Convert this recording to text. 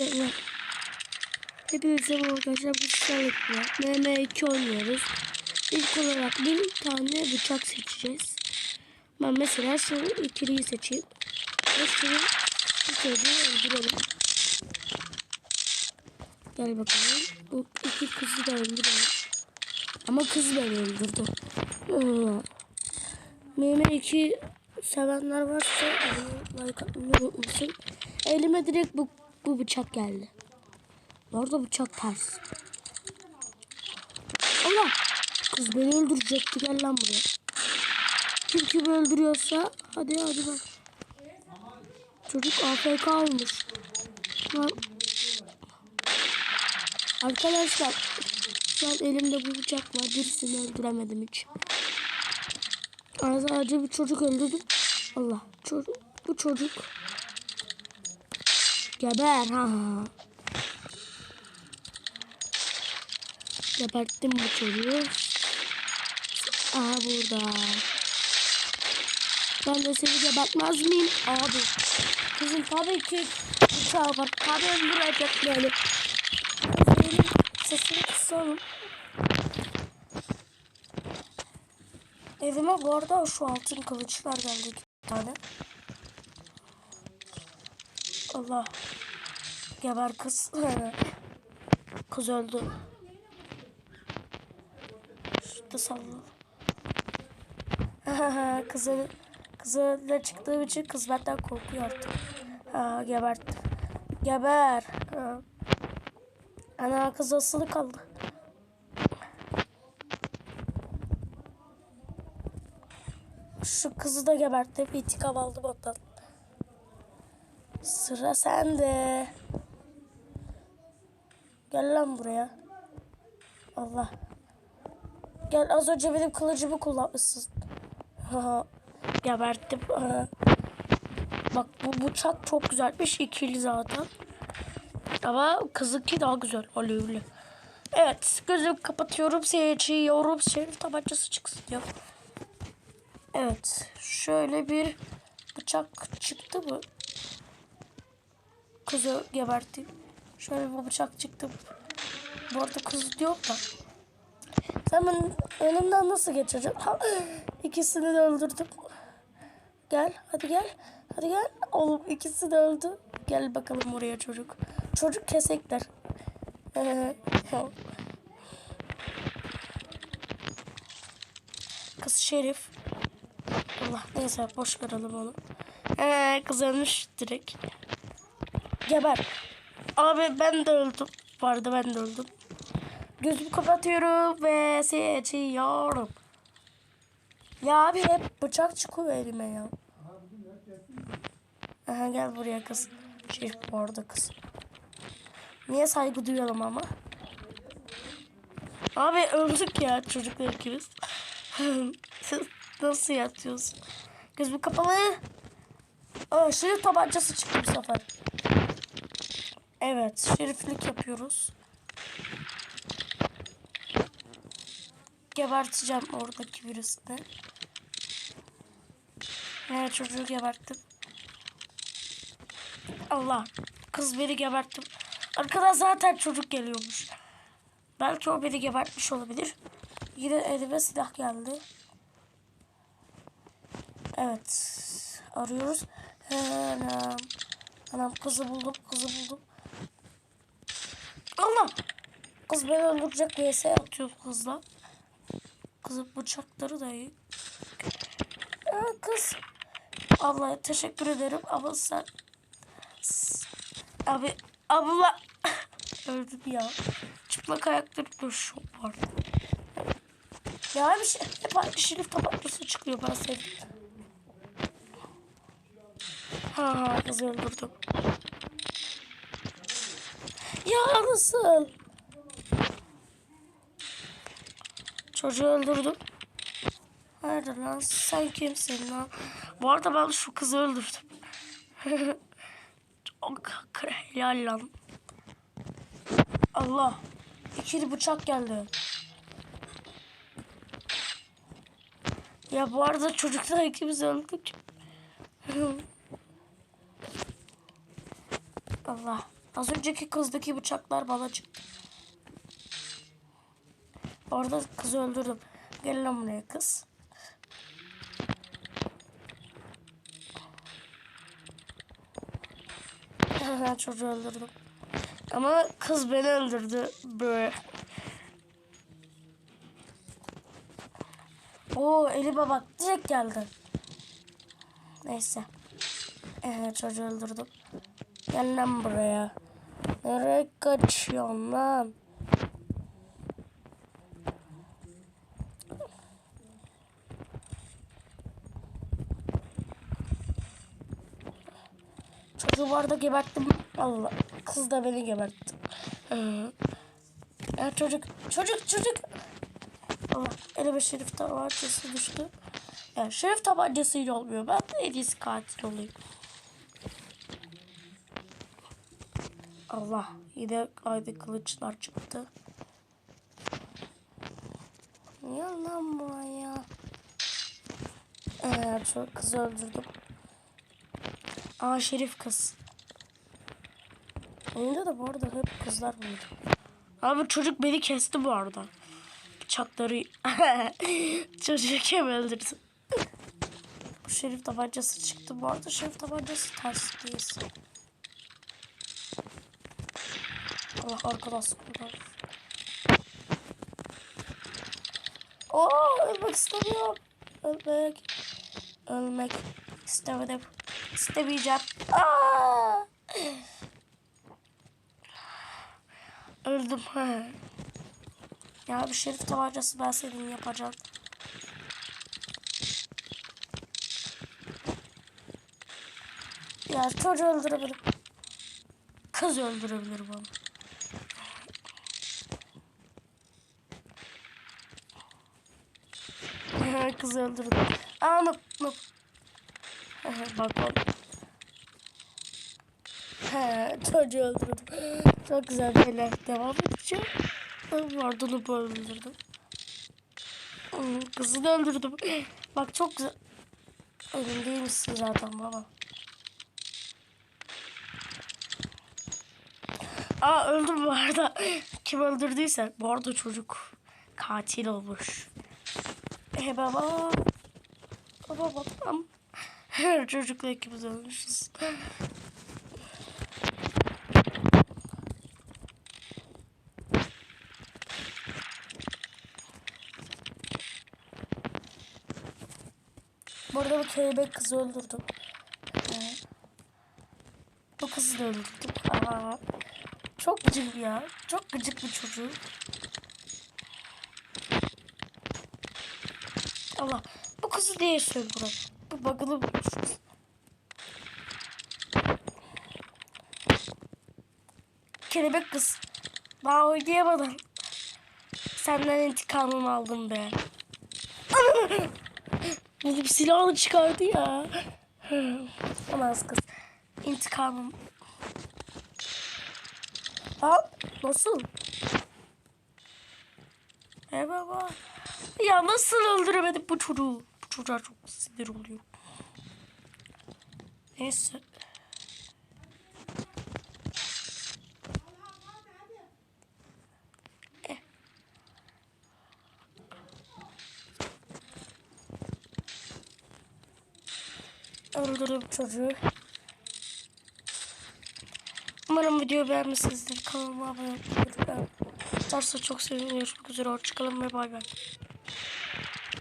Evet. Hepinize merhaba arkadaşlar. Bu sizlerle MM2 oynuyoruz. İlk olarak bir tane bıçak seçeceğiz. Ben mesela şu ikiliyi seçeyim. Ve şunu bu çocuğu öldürelim. Gel bakalım. Bu iki kızı da öldürelim. Ama kız beni öldürdü. MM2 sevenler varsa like atmayı unutmasın. Elime direkt bu, bu bıçak geldi. Orada bıçak ters. Allah! Kız beni öldürecekti. Gel lan buraya. Kim kimi öldürüyorsa hadi hadi bak. Çocuk AFK olmuş. Arkadaşlar şu an elimde bu bıçak var. Birisini öldüremedim hiç. Sadece bir çocuk öldürdüm. Allah. Çocuk, bu çocuk. Geber ha. Geberttim bu çocuğu. Aha burada. Ben de seni gebertmez miyim? Abi. Kızım tabii ki bıçağı var. Tabii öldürecek beni. Benim sesini kısalım. Evime bu arada şu altın kılıçlar geldi iki tane. Allah. Geber kız. kız öldü. Şurada salla. kızı kızı çıktığım için kız benden korkuyor artık. Ha, gebertti. Geber. Ha. Ana kız asılı kaldı. Şu kızı da geberttim. İntikam aldım ondan. Sıra sende. Gel lan buraya. Allah. Gel az önce benim kılıcımı kullanmışsın. Geberttim. Bak bu bıçak çok güzelmiş. ikili zaten. Ama kızınki daha güzel. Alevli. Evet. Gözümü kapatıyorum. Seçiyorum. Şerif tabancası çıksın ya. Evet. Şöyle bir bıçak çıktı mı? Kızı geberttim. Şöyle bir bıçak çıktı. Bu arada kız diyor da. Sen benim önümden nasıl geçeceksin? Ha, ikisini de öldürdüm. Gel. Hadi gel. Hadi gel. Oğlum ikisi de öldü. Gel bakalım oraya çocuk. Çocuk kesekler. Ee, Kız Şerif. Allah neyse boş verelim onu. Ee, kız ölmüş direkt. Geber. Abi ben de öldüm. Vardı ben de öldüm. Gözümü kapatıyorum ve seçiyorum. Ya abi hep bıçak çıkıyor elime ya. Aha, gel buraya kız. Şerif bu arada kız. Niye saygı duyalım ama? Abi öldük ya çocuklar ikimiz. Nasıl yatıyorsun? Gözümü kapalı. Aa, şerif tabancası çıktı bu sefer. Evet, şeriflik yapıyoruz. Geberteceğim oradaki birisini. Evet, çocuğu geberttim. Allah, kız beni geberttim. Arkadan zaten çocuk geliyormuş. Belki o beni gebertmiş olabilir. Yine elime silah geldi. Evet. Arıyoruz. Anam. Anam kızı buldum. Kızı buldum. Allah. Kız beni öldürecek vs atıyor kızla. Kızın bıçakları da iyi. Aa, kız. Allah'a teşekkür ederim ama sen... Abi abla öldüm ya. Çıplak ayaklarımda şok var. Ya bir şey hep aynı şerif tabancası çıkıyor ben sevdim. Ha kızı öldürdüm. Ya nasıl? Çocuğu öldürdüm. Hayırdır lan sen kimsin lan? Bu arada ben şu kızı öldürdüm. Çok helal lan. Allah. İkili bıçak geldi. Ya bu arada çocuklar ikimiz öldük. Allah. Az önceki kızdaki bıçaklar bana çıktı. Orada kızı öldürdüm. Gel lan buraya kız. Çocuğu öldürdüm. Ama kız beni öldürdü. Böyle. Oo elime bak direkt geldi. Neyse. Ee, çocuğu öldürdüm. Gel lan buraya. Nereye kaçıyorsun lan? Çocuğu arada geberttim. Allah. Kız da beni gebertti. Ee, ya çocuk. Çocuk çocuk. Allah. Elime şerif tabancası düştü. Yani şerif tabancasıyla olmuyor. Ben de en iyisi katil olayım. Allah. Yine aynı kılıçlar çıktı. Ya lan buraya. Ee, çok kızı öldürdüm. Aa şerif kız. Oyunda da bu arada hep kızlar buydu. Abi çocuk beni kesti bu arada. Bıçakları çocuğu kim öldürdü? bu şerif tabancası çıktı bu arada. Şerif tabancası ters değil. Allah arkadan sıkıyorlar. Oo ölmek istemiyorum. Ölmek. Ölmek istemedim. İstemeyeceğim. Aa! Öldüm. Ya bir şerif tabancası ben senin yapacağım. Ya çocuğu öldürebilirim. Kız öldürebilirim ama. Kızı öldürdüm. Aa noob noob. Bak bak. Çocuğu öldürdüm. Çok güzel beyler. Devam edeceğim. Vardı noob öldürdüm. Hmm, Kızını öldürdüm. Bak çok güzel. Misin zaten baba? Aa öldüm bu arada. Kim öldürdüyse. Bu arada çocuk katil olmuş. E baba. Baba babam. Her çocukla ikimiz ölmüşüz. Bu arada bu kelebek kızı öldürdüm. Bu kızı da öldürdüm. Aa, çok gıcık ya. Çok gıcık bir çocuk. Allah. Bu kızı diye yaşıyor burada. Bu bug'ını bulmuşuz. Kelebek kız. Daha oynayamadın. Senden intikamımı aldım be. Bunu bir silahını çıkardı ya. Olmaz kız. İntikamım. Lan nasıl? Baba. Ya nasıl öldüremedik bu çocuğu? Bu çocuğa çok sinir oluyor. Neyse. Eh. Öldürdüm çocuğu. Umarım videoyu beğenmişsinizdir. Kanalıma abone olmayı unutmayın. Varsa çok sevinirim. Görüşmek üzere. Hoşçakalın ve bay bay.